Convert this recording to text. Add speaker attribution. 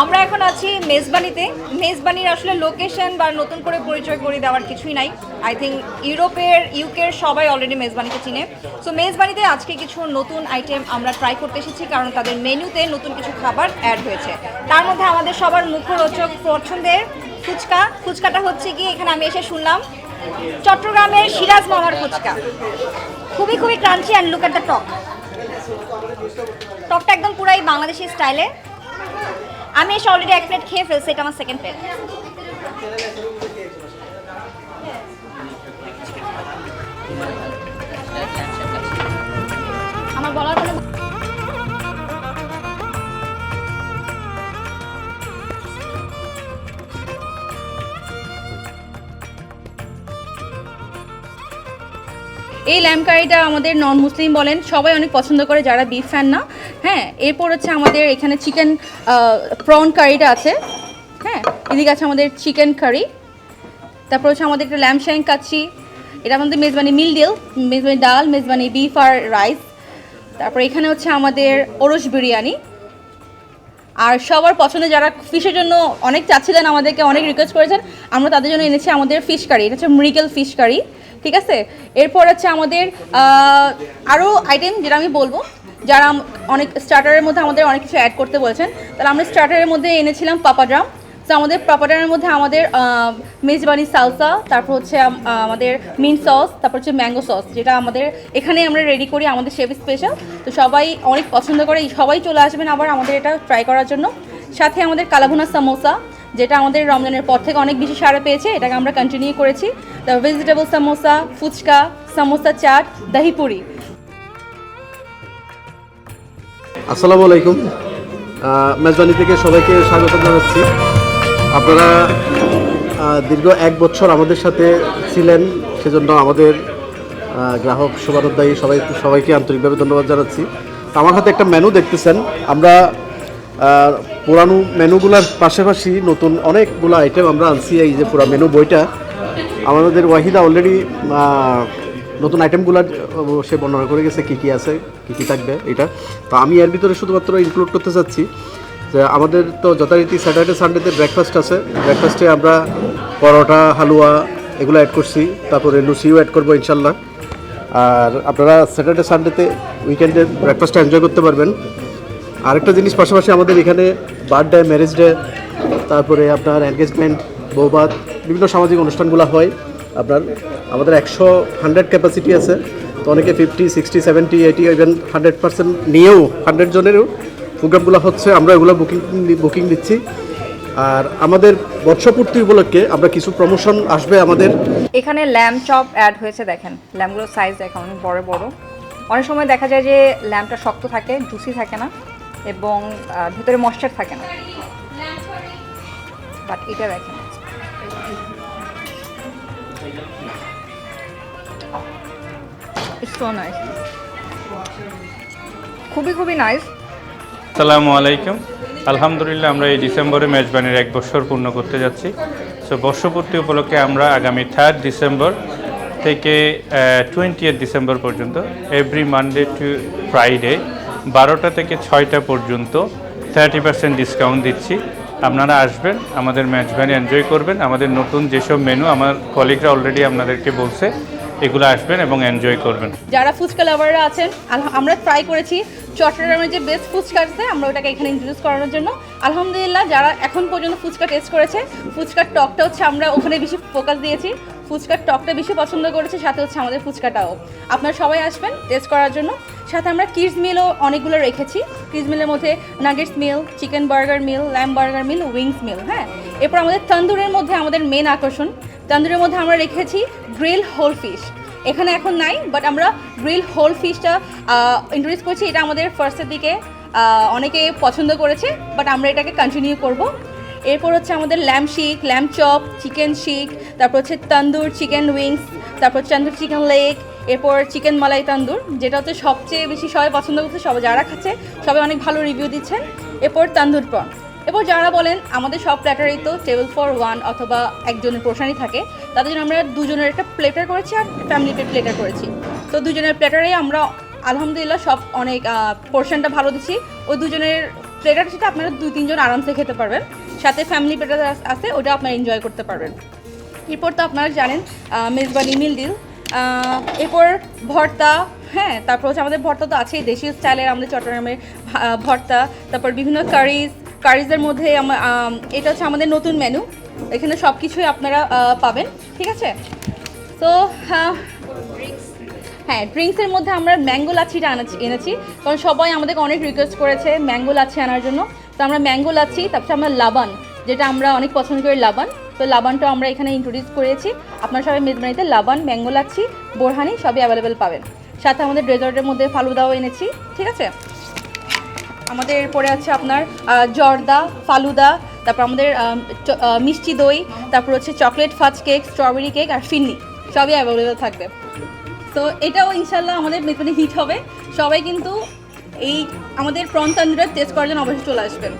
Speaker 1: আমরা এখন আছি মেজবানিতে। মেজবানির আসলে লোকেশন বা নতুন করে পরিচয় করে দেওয়ার কিছুই নাই। আই থিঙ্ক ইউরোপের, ইউকের সবাই অলরেডি মেজবানিকে চিনে। সো মেজবানিতে আজকে কিছু নতুন আইটেম আমরা ট্রাই করতে এসেছি কারণ তাদের মেনুতে নতুন কিছু খাবার অ্যাড হয়েছে। তার মধ্যে আমাদের সবার মুখরোচক পছন্দের ফুচকা। ফুচকাটা হচ্ছে কি এখানে আমি এসে শুনলাম। চট্টগ্রামের সিরাজ মামার ফুচকা। খুবই খুবই crunchy and look at the টক টকটা একদম পুরাই বাংলাদেশি স্টাইলে আমি এসে অলরেডি এক প্লেট খেয়ে ফেলছি এটা আমার সেকেন্ড প্লেট
Speaker 2: এই ল্যাম্প কারিটা আমাদের নন মুসলিম বলেন, সবাই অনেক পছন্দ করে যারা বিফ ফ্যান না। হ্যাঁ এরপর হচ্ছে আমাদের এখানে চিকেন প্রন কারিটা আছে। হ্যাঁ এদিকে আছে আমাদের চিকেন কারি তারপর হচ্ছে আমাদের একটা ল্যাম্প শ্যাঙ্ক কাচ্ছি এটা আমাদের মেজবানি মিল ডিল মেজবানি ডাল, মেজবানি বিফ আর রাইস তারপর এখানে হচ্ছে আমাদের ওরস বিরিয়ানি। আর সবার পছন্দের যারা ফিশের জন্য অনেক চাচ্ছিলেন আমাদেরকে অনেক রিকোয়েস্ট করেছেন, আমরা তাদের জন্য এনেছি আমাদের ফিশ কারি এটা হচ্ছে মৃগেল ফিশ কারি ঠিক আছে? এরপর হচ্ছে আমাদের আরও আইটেম যেটা আমি বলব, যারা অনেক স্টার্টারের মধ্যে আমাদের অনেক কিছু অ্যাড করতে বলেছেন, তাহলে আমরা স্টার্টারের মধ্যে এনেছিলাম পাপাড্রাম তো আমাদের পাপাড্রামের মধ্যে আমাদের মেজবানি সালসা তারপর হচ্ছে আমাদের মিন সস তারপর হচ্ছে ম্যাঙ্গো সস যেটা আমাদের এখানে আমরা রেডি করি আমাদের শেফ স্পেশাল তো সবাই অনেক পছন্দ করে, সবাই চলে আসবেন আবার আমাদের এটা ট্রাই করার জন্য। সাথে আমাদের কালাভুনা সামোসা যেটা আমাদের রমজানের পর থেকে অনেক বেশি সাড়া পেয়েছে, এটাকে আমরা কন্টিনিউ করেছি। তারপর ভেজিটেবল সামোসা ফুচকা সামোসা চাট দহিপুরি
Speaker 3: আসসালামু আলাইকুম। মেজবানি থেকে সবাইকে স্বাগত জানাচ্ছি। আপনারা দীর্ঘ এক বছর আমাদের সাথে ছিলেন, সেজন্য আমাদের গ্রাহক শুভানুদ্দায়ী সবাই, সবাইকে আন্তরিকভাবে ধন্যবাদ জানাচ্ছি। আমার হাতে একটা মেনু দেখতেছেন। আমরা পুরানো মেনুগুলার পাশাপাশি নতুন অনেকগুলো আইটেম আমরা আনছি, এই যে পুরো মেনু বইটা। আমাদের ওয়াহিদা অলরেডি নতুন আইটেমগুলো সে বর্ণনা করে গেছে কী কী আছে, কী কী থাকবে এটা। তো আমি এর ভিতরে শুধুমাত্র ইনক্লুড করতে চাচ্ছি যে আমাদের তো যথারীতি স্যাটারডে সানডেতে ব্রেকফাস্ট আছে। ব্রেকফাস্টে আমরা পরোটা, হালুয়া এগুলো অ্যাড করছি। তারপরে লুচিও অ্যাড করব ইনশাল্লাহ। আর আপনারা স্যাটারডে সানডেতে উইকেন্ডে ব্রেকফাস্টটা এনজয় করতে পারবেন। আরেকটা জিনিস পাশাপাশি আমাদের এখানে বার্থডে ম্যারেজ ডে তারপরে আপনার এনগেজমেন্ট বৌবাদ, বিভিন্ন সামাজিক অনুষ্ঠানগুলো হয়। আপনার আমাদের একশো হান্ড্রেড ক্যাপাসিটি আছে। তো অনেকে fifty sixty seventy eighty even hundred percent নিয়েও হান্ড্রেড জনেরও প্রোগ্রামগুলো হচ্ছে। আমরা এগুলো বুকিং বুকিং দিচ্ছি। আর আমাদের বর্ষপূর্তি উপলক্ষে আমরা কিছু প্রমোশন আসবে আমাদের।
Speaker 1: এখানে ল্যাম্প চপ অ্যাড হয়েছে, দেখেন। ল্যাম্পগুলোর সাইজ দেখেন, অনেক বড় বড়। অনেক সময় দেখা যায় যে ল্যাম্পটা শক্ত থাকে জুসি থাকে না। এবং ভিতরে ময়েশ্চার থাকে না। বাট এটা দেখেন। খুবই খুবই নাইস
Speaker 4: আসসালামু আলাইকুম। আলহামদুলিল্লাহ, আমরা এই ডিসেম্বরে মেজবানির এক বছর পূর্ণ করতে যাচ্ছি। সো বর্ষপূর্তি উপলক্ষে আমরা আগামী থার্ড ডিসেম্বর থেকে টোয়েন্টি ডিসেম্বর পর্যন্ত এভরি মানডে টু ফ্রাইডে বারোটা থেকে ছয়টা পর্যন্ত থার্টি পার্সেন্ট ডিসকাউন্ট দিচ্ছি। আপনারা আসবেন, আমাদের মেজবানি এনজয় করবেন। আমাদের নতুন যেসব মেনু আমার কলিগরা অলরেডি আপনাদেরকে বলছে, এগুলো আসবেন এবং এনজয় করবেন।
Speaker 2: যারা ফুচকা লাভাররা আছেন আমরা ট্রাই করেছি চট্টগ্রামের যে বেস্ট ফুচকা আছে, আমরা ওটাকে এখানে ইন্ট্রোডিউস করানোর জন্য। আলহামদুলিল্লাহ, যারা এখন পর্যন্ত ফুচকা টেস্ট করেছে, ফুচকার টকটা হচ্ছে আমরা ওখানে বেশি ফোকাস দিয়েছি। ফুচকার টকটা বেশি পছন্দ করেছে, সাথে হচ্ছে আমাদের ফুচকাটাও। আপনারা সবাই আসবেন টেস্ট করার জন্য। সাথে আমরা কিডস মিলও অনেকগুলো রেখেছি। কিডস মিলের মধ্যে nuggets meal, chicken burger meal lamb burger meal, wings meal হ্যাঁ? এরপর আমাদের তন্দুরের মধ্যে আমাদের মেন আকর্ষণ। তন্দুরের মধ্যে আমরা রেখেছি গ্রিল হোল ফিশ। এখানে এখন নাই বাট আমরা গ্রিল হোল ফিশটা ইন্ট্রোডিউস করছি। এটা আমাদের ফার্স্টের দিকে অনেকে পছন্দ করেছে বাট আমরা এটাকে কন্টিনিউ করব। এরপর হচ্ছে আমাদের ল্যাম্প শিক ল্যাম্প চপ, চিকেন শিক, তারপর হচ্ছে তন্দুর চিকেন উইংস, তারপর তন্দুর চিকেন লেগ এরপর চিকেন মালাই তান্দুর, যেটা হচ্ছে সবচেয়ে বেশি সবাই পছন্দ করছে, সবাই যারা খাচ্ছে, সবাই অনেক ভালো রিভিউ দিচ্ছেন। এরপর তান্দুর প্রন এরপর যারা বলেন, আমাদের সব প্ল্যাটারেই তো টেবিল ফর ওয়ান অথবা একজনের পোর্শনই থাকে, তাদের জন্য আমরা দুজনের একটা প্লেটার করেছি আর ফ্যামিলি প্লেটার করেছি। তো দুজনের প্লেটারেই আমরা আলহামদুলিল্লাহ সব অনেক পোর্শনটা ভালো দিচ্ছি। ওই দুজনের প্লেটার সেটা আপনারা দুই, তিনজন আরামসে খেতে পারবেন। সাথে ফ্যামিলি প্লেটার আছে ওটা আপনারা এনজয় করতে পারবেন। এরপর তো আপনারা জানেন মেজবানি মিল ডিল এরপর ভর্তা হ্যাঁ তারপর হচ্ছে আমাদের ভর্তা তো আছেই দেশীয় স্টাইলের আমাদের চট্টগ্রামের ভর্তা, তারপর বিভিন্ন কারিজ, কারিজের মধ্যে এটা হচ্ছে আমাদের নতুন মেনু এখানে সব কিছুই আপনারা পাবেন, ঠিক আছে? তো হ্যাঁ ড্রিঙ্কসের মধ্যে আমরা ম্যাঙ্গো লাচ্ছিটা আনাচ্ছি, এনেছি, কারণ সবাই আমাদেরকে অনেক রিকোয়েস্ট করেছে ম্যাঙ্গো লাচ্ছি আনার জন্য। তো আমরা ম্যাঙ্গো লাচ্ছি, তারপরে আমরা লাবান, যেটা আমরা অনেক পছন্দ করি লাবান। তো লাবানটাও আমরা এখানে ইন্ট্রোডিউস করেছি। আপনারা সবাই মেজবানিতে লাবান ম্যাঙ্গো লাচ্ছি বোরহানি সবই অ্যাভেলেবেল পাবেন। সাথে আমাদের ডেজার্টের মধ্যে ফালুদাও এনেছি, ঠিক আছে? আমাদের পরে আছে আপনার জর্দা, ফালুদা, তারপর আমাদের মিষ্টি দই, তারপর হচ্ছে chocolate fudge cake strawberry cake আর ফিন্নি, সবই অ্যাভেলেবেল থাকবে। তো এটাও ইনশাল্লাহ আমাদের মেজবানি হিট হবে। সবাই কিন্তু এই আমাদের প্রন টেস্ট করার জন্য অবশ্যই চলে আসবেন।